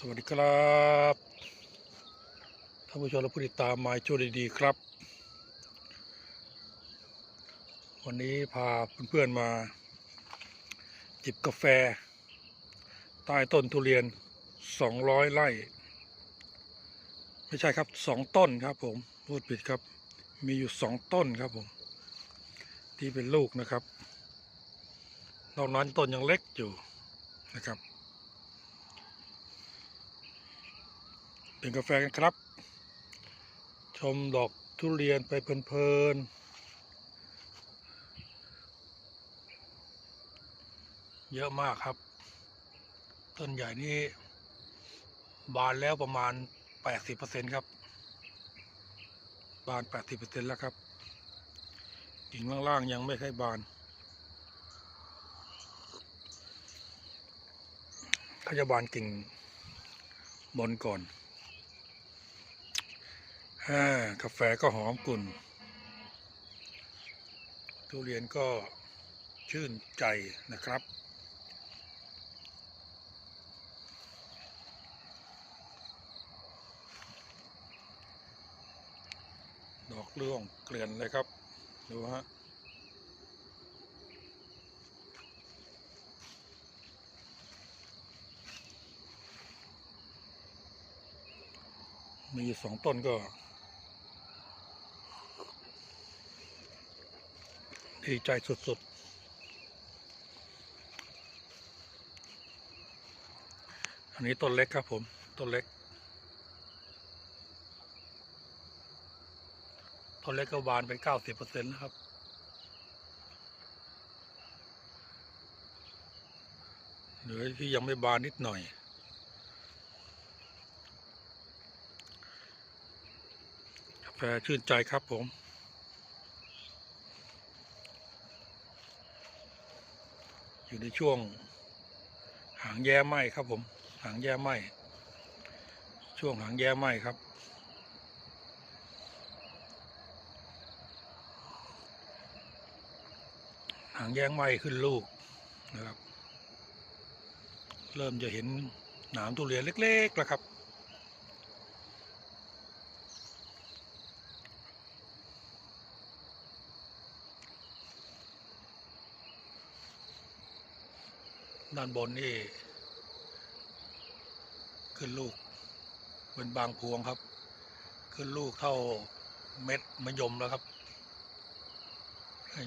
สวัสดีครับท่านผู้ชมและผู้ติดตามมาช่วยดีๆครับ วันนี้พาเพื่อนๆมา จิบกาแฟ ใต้ต้นทุเรียน 200 ไร่ ไม่ใช่ครับ 2 ต้นครับผม พูดผิดครับ มีอยู่ 2 ต้นครับผม ที่เป็นลูกนะครับนอกนั้นต้นยังเล็กอยู่นะครับ เป็นกาแฟกันครับ ชมดอกทุเรียนไปเพลินๆ เยอะมากครับ ต้นใหญ่นี่บานแล้วประมาณ 80%ครับ บาน 80%แล้วครับกิ่งล่างๆ ยังไม่ค่อยบานเขาจะบานกิ่งบนก่อน กาแฟก็หอมกลุ่น ทุเรียนก็ชื่นใจนะครับ ดอกเรื่องเกลื่อนเลยครับ ดูฮะมีสองต้นก็ ดีใจสุดๆ อันนี้ต้นเล็กครับผม ต้นเล็ก ต้นเล็กก็บานไปเก้าสิบเปอร์เซ็นต์แล้วครับ เหลือที่ยังไม่บานนิดหน่อยกาแฟชื่นใจครับผม อยู่ในช่วง หางแย่ไหมครับผม หางแย่ไหมช่วงหางแย่ไหมครับ หางแย่ไหมขึ้นลูกนะครับ เริ่มจะเห็นหนามทุเรียนเล็กๆแล้วครับ ด้านบนนี่ ขึ้นลูกเป็นบางพวงครับ ขึ้นลูกเท่าเม็ดมะยมแล้วครับ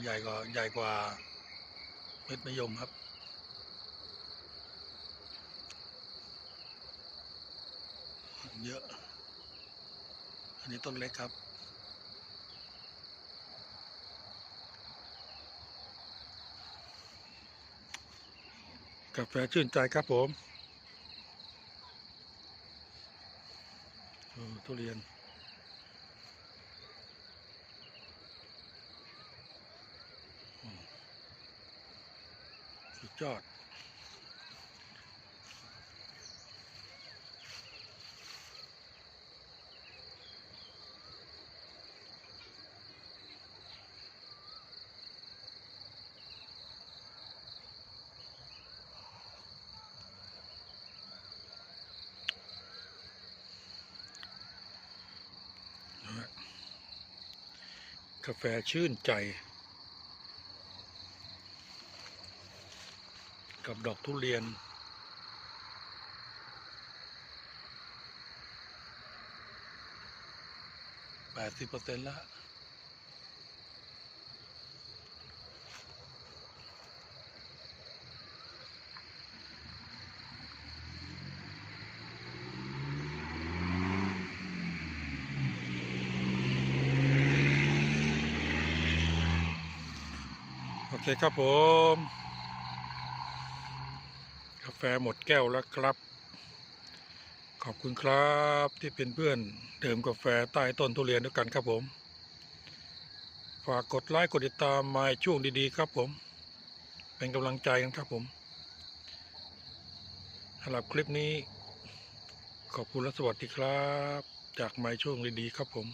ใหญ่กว่าใหญ่กว่าเม็ดมะยมครับเยอะ อันนี้ต้นเล็กครับ กาแฟชื่นใจครับผมโอ้ทุเรียน สุดยอด กาแฟชื่นใจ กับดอกทุเรียน แปดสิบเปอร์เซ็นต์แล้ว โอเคครับผม กาแฟหมดแก้วแล้วครับ ขอบคุณครับที่เป็นเพื่อนเดื่มกาแฟใต้ต้นทุเรียนด้วยกันครับผม ฝากกดไลค์กดติดตามมาช่วงดีๆ ครับผม เป็นกำลังใจกันครับผมสำหรับคลิปนี้ ขอบคุณและสวัสดีครับ จากไม้ช่วงดีๆครับผม